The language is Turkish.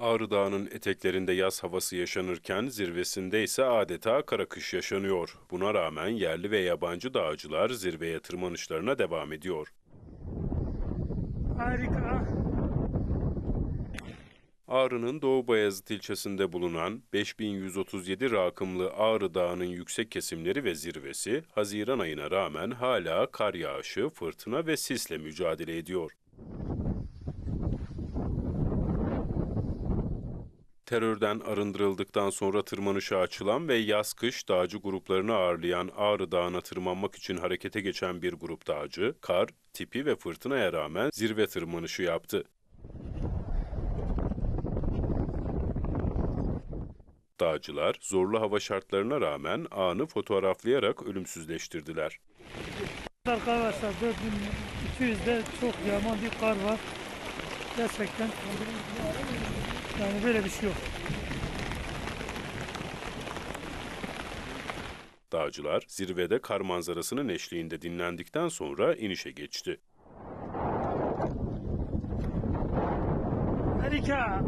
Ağrı Dağı'nın eteklerinde yaz havası yaşanırken zirvesinde ise adeta kara kış yaşanıyor. Buna rağmen yerli ve yabancı dağcılar zirveye tırmanışlarına devam ediyor. Harika. Ağrı'nın Doğu Bayazıt ilçesinde bulunan 5137 rakımlı Ağrı Dağı'nın yüksek kesimleri ve zirvesi Haziran ayına rağmen hala kar yağışı, fırtına ve sisle mücadele ediyor. Terörden arındırıldıktan sonra tırmanışa açılan ve yaz-kış dağcı gruplarını ağırlayan Ağrı Dağı'na tırmanmak için harekete geçen bir grup dağcı, kar, tipi ve fırtınaya rağmen zirve tırmanışı yaptı. Dağcılar zorlu hava şartlarına rağmen anı fotoğraflayarak ölümsüzleştirdiler. Arkadaşlar 4200'de çok yaman bir kar var. Gerçekten yani böyle bir şey yok. Dağcılar zirvede kar manzarasının eşliğinde dinlendikten sonra inişe geçti. Harika.